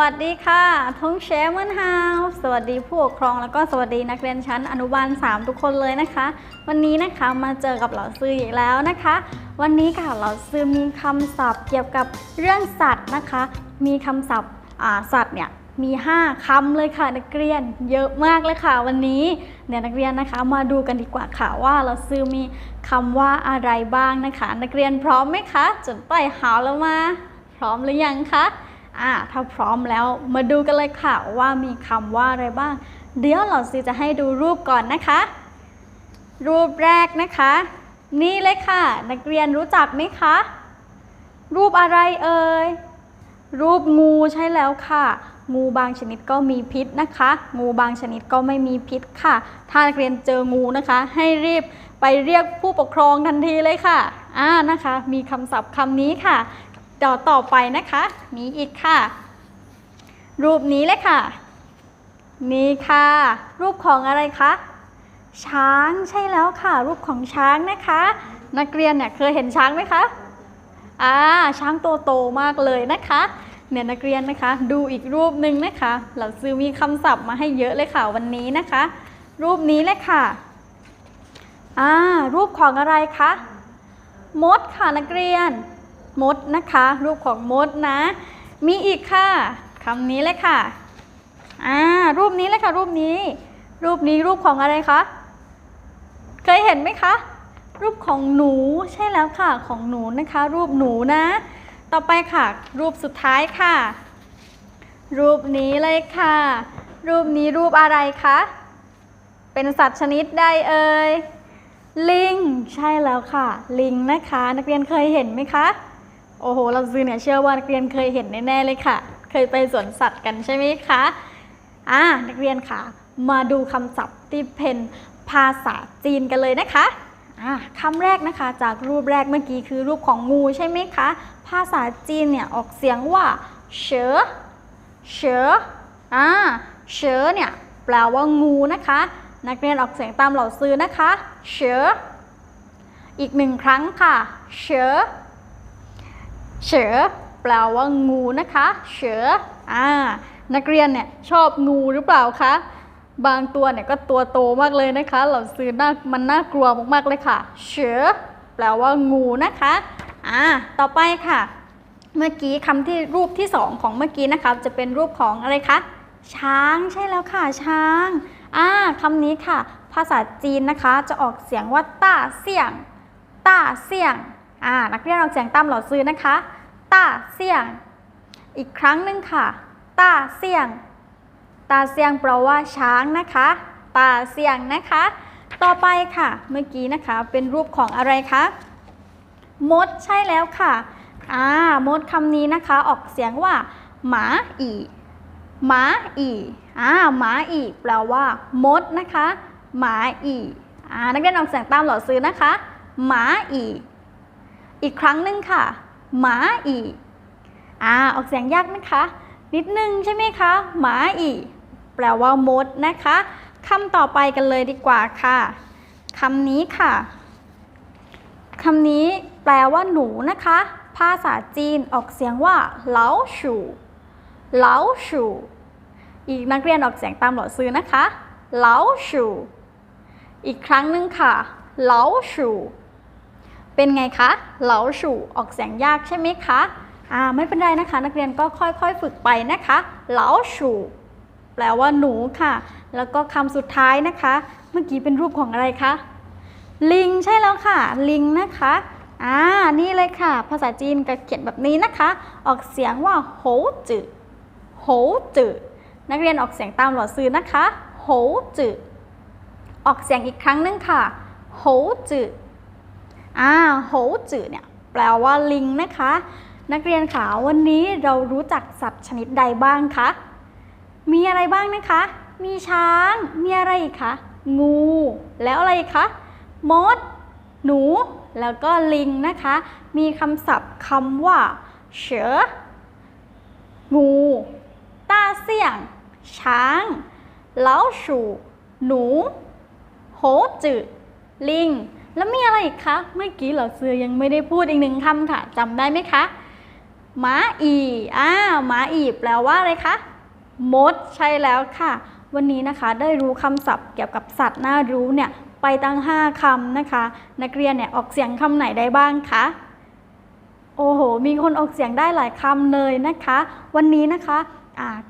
วัสดีค่ะทงเชมเมนฮาวสวัสดีผู้ปกครองแล้วก็สวัสดีนักเรียนชั้นอนุบาล 3 ทุกคนเลยนะคะ วันนี้นะคะมาเจอกับเหล่าซื้ออีกแล้วนะคะ วันนี้ค่ะเหล่าซื้อมีคำศัพท์เกี่ยวกับเรื่องสัตว์นะคะ มีคำศัพท์สัตว์เนี่ยมี 5คำเลยค่ะนักเรียนเยอะมากเลยค่ะ วันนี้เนี่ยนักเรียนนะคะ มาดูกันดีกว่าค่ะว่าเราซื้อมีคำว่าอะไรบ้างนะคะ นักเรียนพร้อมไหมคะจนไปหาแล้วมา พร้อมหรือยังคะ อ่าถ้าพร้อมแล้วมาดูกันเลยค่ะว่ามีคำว่าอะไรบ้าง เดี๋ยวเราซีจะให้ดูรูปก่อนนะคะ รูปแรกนะคะ นี่เลยค่ะ นักเรียนรู้จักไหมคะ รูปอะไรเอ่ย รูปงูใช่แล้วค่ะ งูบางชนิดก็มีพิษนะคะ งูบางชนิดก็ไม่มีพิษค่ะ ถ้านักเรียนเจองูนะคะ ให้รีบไปเรียกผู้ปกครองทันทีเลยค่ะอ่านะคะ มีคำศัพท์คำนี้ค่ะ ต่อต่อไปนะคะ มีอีกค่ะ รูปนี้เลยค่ะ นี่ค่ะ รูปของอะไรคะ ช้างใช่แล้วค่ะ รูปของช้างนะคะ นักเรียนเนี่ยเคยเห็นช้างไหมคะอ่าช้างตัวโตมากเลยนะคะเนี่ยนักเรียนนะคะ ดูอีกรูปหนึ่งนะคะเราซื้อมีคำศัพท์มาให้เยอะเลยค่ะวันนี้นะคะ รูปนี้เลยค่ะอ่ารูปของอะไรคะมดค่ะนักเรียน มดนะคะ รูปของมดนะ มีอีกค่ะคำนี้เลยค่ะอ่ารูปนี้เลยค่ะ รูปนี้ รูปนี้รูปของอะไรคะเคยเห็นไหมคะ รูปของหนูใช่แล้วค่ะ ของหนูนะคะ รูปหนูนะ ต่อไปค่ะ รูปสุดท้ายค่ะ รูปนี้เลยค่ะ รูปนี้รูปอะไรคะเป็นสัตว์ชนิดใดเอ่ยลิง ใช่แล้วค่ะ ลิงนะคะ นักเรียนเคยเห็นไหมคะ โอ้โหเราซื้อเนี่ยเชื่อว่านักเรียนเคยเห็นแน่ๆเลยค่ะ เคยไปสวนสัตว์กันใช่ไหมคะอ่านักเรียนค่ะ มาดูคำศัพท์ที่เป็นภาษาจีนกันเลยนะคะคำแรกนะคะจากรูปแรกเมื่อกี้คือรูปของงูใช่ไหมคะ ภาษาจีนเนี่ยออกเสียงว่าเฉอเฉออ่าเฉอเนี่ยแปลว่างูนะคะ นักเรียนออกเสียงตามเหล่าซื้อนะคะเฉออีกหนึ่งครั้งค่ะเฉอ เฉอแปลว่างูนะคะ เฉออ่านักเรียนเนี่ยชอบงูหรือเปล่าคะ บางตัวเนี่ยก็ตัวโตมากเลยนะคะเหล่าซื้อน่ามันน่ากลัวมากๆเลยค่ะ เฉอแปลว่างูนะคะ อ่า ต่อไปค่ะ เมื่อกี้คำที่รูปที่สองของเมื่อกี้นะคะ จะเป็นรูปของอะไรคะ ช้างใช่แล้วค่ะ ช้าง อ่าคำนี้ค่ะ ภาษาจีนนะคะ จะออกเสียงว่าต้าเสี่ยง ต้าเสี่ยง อ่านักเรียนออกเสียงตามเหล่าซื้อนะคะต้าเสียง อีกครั้งหนึ่งค่ะต้าเสียงตาเสียงแปลว่าช้างนะคะตาเสียงนะคะ ต่อไปค่ะ เมื่อกี้นะคะเป็นรูปของอะไรคะมดใช่แล้วค่ะอ่ามดคำนี้นะคะออกเสียงว่า หมาอีหมาอีอ่าหมาอีแปลว่า มดนะคะ หมาอีอ่านักเรียนออกเสียงตามหล่าซื้อนะคะ หมาอี อีกครั้งหนึ่งค่ะ หมาอีอ่าออกเสียงยากไหมคะ นิดนึงใช่ไหมคะ หมาอีแปลว่ามดนะคะคำต่อไปกันเลยดีกว่าค่ะคำนี้ค่ะคำนี้แปลว่าหนูนะคะ ภาษาจีนออกเสียงว่าเหลาชูเหลาชูอีกนักเรียนออกเสียงตามหลอดซื้อนะคะเหลาชูอีกครั้งหนึ่งค่ะเหลาชู เป็นไงคะ เหลาชูออกเสียงยากใช่ไหมคะอ่าไม่เป็นไรนะคะ นักเรียนก็ค่อยๆฝึกไปนะคะ เหลาชูแปลว่าหนูค่ะ แล้วก็คำสุดท้ายนะคะ เมื่อกี้เป็นรูปของอะไรคะ ลิงใช่แล้วค่ะ ลิงนะคะอ่านี่เลยค่ะ ภาษาจีนก็เขียนแบบนี้นะคะ ออกเสียงว่าโหจือโหจือนักเรียนออกเสียงตามหลอดซื้อนะคะโหจือออกเสียงอีกครั้งหนึงค่ะโหจือ อ่าโหจือเนี่ยแปลว่าลิงนะคะ นักเรียนขาวันนี้เรารู้จักสัตว์ชนิดใดบ้างคะ มีอะไรบ้างนะคะ มีช้าง มีอะไรอีกคะ งู แล้วอะไรคะมด หนู แล้วก็ลิงนะคะ มีคำศัพท์คำว่าเฉองูต้าเสี่ยง ช้างเล้าฉูหนู โหจืดลิง แล้วมีอะไรอีกคะ เมื่อกี้เหล่าเสือยังไม่ได้พูดอีกหนึ่งคำค่ะจำได้ไหมคะหมาอีอ่าหมาอีแปลว่าอะไรคะมดใช่แล้วค่ะ วันนี้นะคะได้รู้คำศัพท์เกี่ยวกับสัตว์น่ารู้เนี่ยไปตั้ง 5คำนะคะ นักเรียนเนี่ยออกเสียงคำไหนได้บ้างคะโอ้โห มีคนออกเสียงได้หลายคำเลยนะคะ วันนี้นะคะ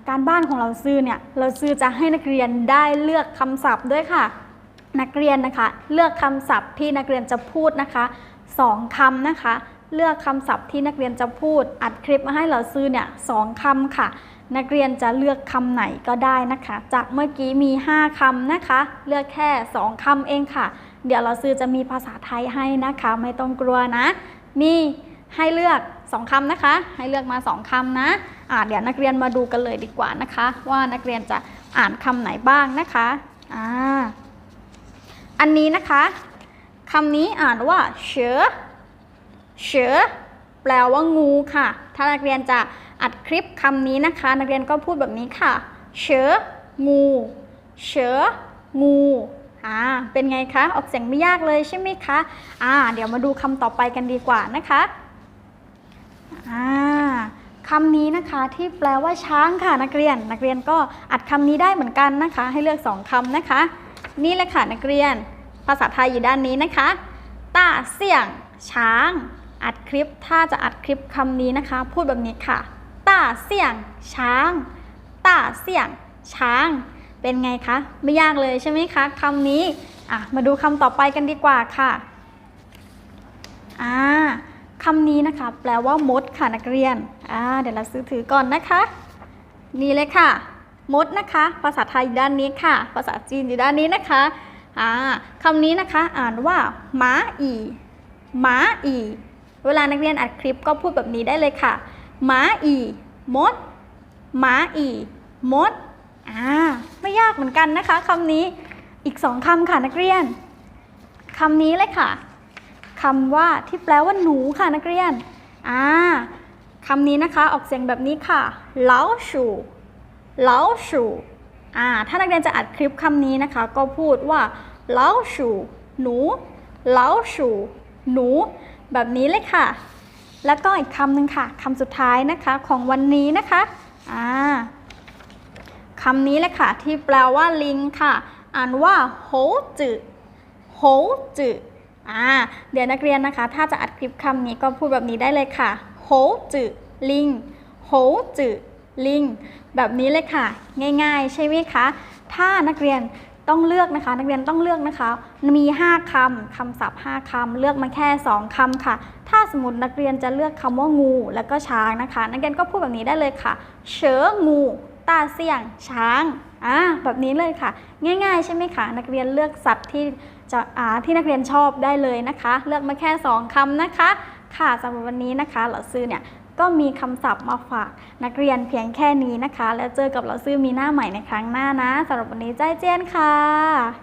การบ้านของเราซื้อเนี่ยเราซื้อจะให้นักเรียนได้เลือกคำศัพท์ด้วยค่ะ นักเรียนนะคะ เลือกคำศัพท์ที่นักเรียนจะพูดนะคะสองคำนะคะ เลือกคำศัพท์ที่นักเรียนจะพูด อัดคลิปมาให้เราซื้อเนี่ยสองคำค่ะ นักเรียนจะเลือกคำไหนก็ได้นะคะ จากเมื่อกี้มี 5คำนะคะ เลือกแค่ 2คำเองค่ะ เดี๋ยวเราซื้อจะมีภาษาไทยให้นะคะ ไม่ต้องกลัวนะ มีให้เลือก 2คำนะคะ ให้เลือกมา 2คำนะอ่าเดี๋ยวนักเรียนมาดูกันเลยดีกว่านะคะ ว่านักเรียนจะอ่านคำไหนบ้างนะคะอ่า อันนี้นะคะคำนี้อ่านว่าเฉอเฉอแปลว่างูค่ะ ถ้านักเรียนจะอัดคลิปคำนี้นะคะ นักเรียนก็พูดแบบนี้ค่ะเฉองูเฉองูอ่าเป็นไงคะ ออกเสียงไม่ยากเลยใช่ไหมคะอ่าเดี๋ยวมาดูคำต่อไปกันดีกว่านะคะอ่าคำนี้นะคะที่แปลว่าช้างค่ะนักเรียน นักเรียนก็อัดคำนี้ได้เหมือนกันนะคะ ให้เลือกสองคำนะคะ นี่เลยค่ะนักเรียน ภาษาไทยอยู่ด้านนี้นะคะต้าเสี่ยง ช้าง อัดคลิป ถ้าจะอัดคลิปคำนี้นะคะ พูดแบบนี้ค่ะต้าเสี่ยง ช้างต้าเสี่ยง ช้าง เป็นไงคะ ไม่ยากเลยใช่ไหมคะคำนี้อะมาดูคำต่อไปกันดีกว่าค่ะอ่าคำนี้นะคะ แปลว่ามดค่ะนักเรียนอ่าเดี๋ยวเราซื้อถือก่อนนะคะ นี่เลยค่ะ มดนะคะ ภาษาไทยอยู่ด้านนี้ค่ะ ภาษาจีนอยู่ด้านนี้นะคะอ่าคำนี้นะคะ อ่านว่าหมาอีหมาอีเวลานักเรียนอัดคลิปก็พูดแบบนี้ได้เลยค่ะหมาอีมดหมาอีมดอ่าไม่ยากเหมือนกันนะคะคำนี้อีกสองคำค่ะนักเรียนคำนี้เลยค่ะคำว่าที่แปลว่าหนูค่ะนักเรียนอ่าคำนี้นะคะออกเสียงแบบนี้ค่ะเล้าชู เล้าชูอ่าถ้านักเรียนจะอัดคลิปคำนี้นะคะ ก็พูดว่าเล้าชูหนูเล้าชูหนู แบบนี้เลยค่ะ แล้วก็อีกคำหนึ่งค่ะคำสุดท้ายนะคะของวันนี้นะคะอ่าคำนี้เลยค่ะ ที่แปลว่าลิงค่ะ อ่านว่าโหจืโหจือ่าเดี๋ยวนักเรียนนะคะ ถ้าจะอัดคลิปคำนี้ก็พูดแบบนี้ได้เลยค่ะโหจืลิงโหจืลิง แบบนี้เลยค่ะ ง่ายๆ ใช่ไหมคะ ถ้านักเรียนต้องเลือกนะคะ นักเรียนต้องเลือกนะคะ มี 5คำคำศัพท์ 5คำเลือกมาแค่ 2คำค่ะ ถ้าสมมตินักเรียนจะเลือกคำว่างู แล้วก็ช้างนะคะ นักเรียนก็พูดแบบนี้ได้เลยค่ะ เฉองูตาเสี่ยงช้างอ่าแบบนี้เลยค่ะ ง่าย ๆ ใช่ไหมคะนักเรียนเลือกสัตว์ที่จะอ่าที่นักเรียนชอบได้เลยนะคะ เลือกมาแค่ 2คำนะคะ ค่ะสำหรับวันนี้นะคะเหล่าซื้อเนี่ย ก็มีคำศัพท์มาฝากนักเรียนเพียงแค่นี้นะคะ แล้วเจอกับเราซื้อมีหน้าใหม่ในครั้งหน้านะสำหรับวันนี้ใจเจียนค่ะ